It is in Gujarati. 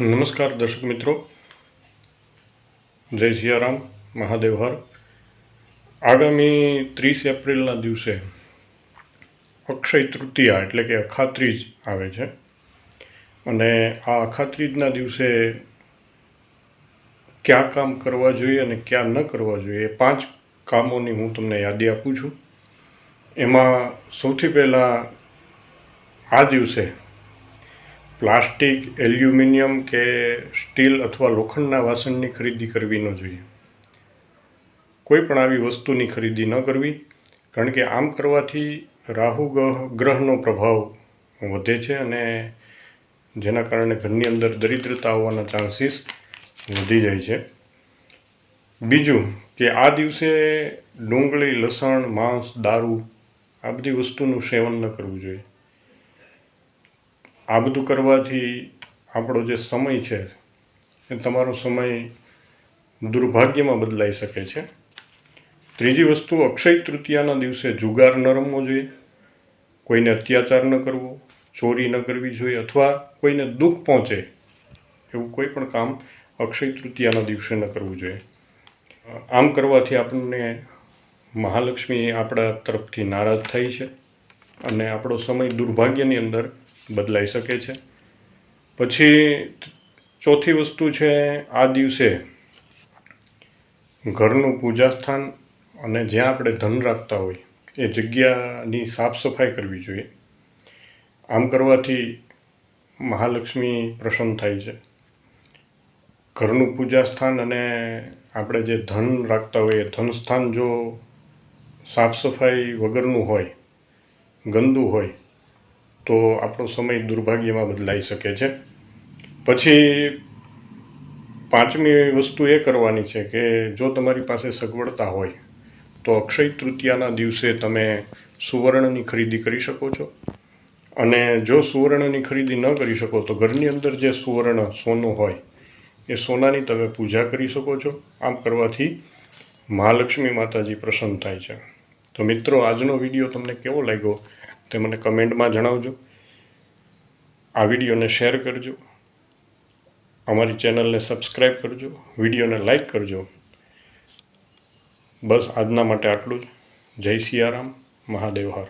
નમસ્કાર, દર્શક મિત્રો. જય સિયારામ, મહાદેવ હર. આગામી ત્રીસ એપ્રિલના દિવસે અક્ષય તૃતીયા એટલે કે અખાત્રીજ આવે છે. અને આ અખાત્રીજના દિવસે કયા કામ કરવા જોઈએ અને કયા ન કરવા જોઈએ એ પાંચ કામોની હું તમને યાદી આપું છું. એમાં સૌથી પહેલાં આ દિવસે પ્લાસ્ટિક, એલ્યુમિનિયમ કે સ્ટીલ અથવા લોખંડના વાસણની ખરીદી કરવી ન જોઈએ. કોઈ પણ આવી વસ્તુની ખરીદી ન કરવી, કારણ કે આમ કરવાથી રાહુ ગ્રહ, ગ્રહનો પ્રભાવ વધે છે અને જેના કારણે ઘરની અંદર દરિદ્રતા આવવાના ચાન્સીસ વધી જાય છે. બીજું કે આ દિવસે ડુંગળી, લસણ, માંસ, દારૂ આ બધી વસ્તુનું સેવન ન કરવું જોઈએ. આ બધું કરવાથી આપણો જે સમય છે, એ તમારો સમય દુર્ભાગ્યમાં બદલાઈ શકે છે. ત્રીજી વસ્તુ, અક્ષય તૃતીયાના દિવસે જુગાર ન રમવો જોઈએ. કોઈને અત્યાચાર ન કરવો, ચોરી ન કરવી જોઈએ અથવા કોઈને દુઃખ પહોંચે એવું કોઈ પણ કામ અક્ષય તૃતીયાના દિવસે ન કરવું જોઈએ. આમ કરવાથી આપણને મહાલક્ષ્મી આપણા તરફથી નારાજ થઈ છે અને આપણો સમય દુર્ભાગ્યની અંદર બદલાઈ શકે છે. પછી ચોથી વસ્તુ છે, આ દિવસે ઘરનું પૂજા સ્થાન અને જ્યાં આપણે ધન રાખતા હોય, એ જગ્યાની સાફ સફાઈ કરવી જોઈએ. આમ કરવાથી મહાલક્ષ્મી પ્રસન્ન થાય છે. ઘરનું પૂજા સ્થાન અને આપણે જે ધન રાખતા હોઈએ ધન સ્થાન જો સાફ સફાઈ વગરનું હોય, ગંદુ હોય તો આપણો સમય દુર્ભાગ્યમાં બદલાઈ શકે છે. પછી પાંચમી વસ્તુ એ કરવાની છે કે જો તમારી પાસે સગવડતા હોય, તો અક્ષય તૃતીયાના દિવસે તમે સુવર્ણની ખરીદી કરી શકો છો. અને જો સુવર્ણની ખરીદી ન કરી શકો, તો ઘરની અંદર જે સુવર્ણ સોનું હોય, એ સોનાની તમે પૂજા કરી શકો છો. આમ કરવાથી મહાલક્ષ્મી માતાજી પ્રસન્ન થાય છે. તો મિત્રો, આજનો વીડિયો તમને કેવો લાગ્યો? તે મને કમેન્ટમાં જણાવજો. આ વિડીયોને શેર કરજો. અમારી ચેનલને સબસ્ક્રાઈબ કરજો. વિડીયોને લાઈક કરજો. બસ આજના માટે આટલું જ. જય સિયારામ. મહાદેવ હર.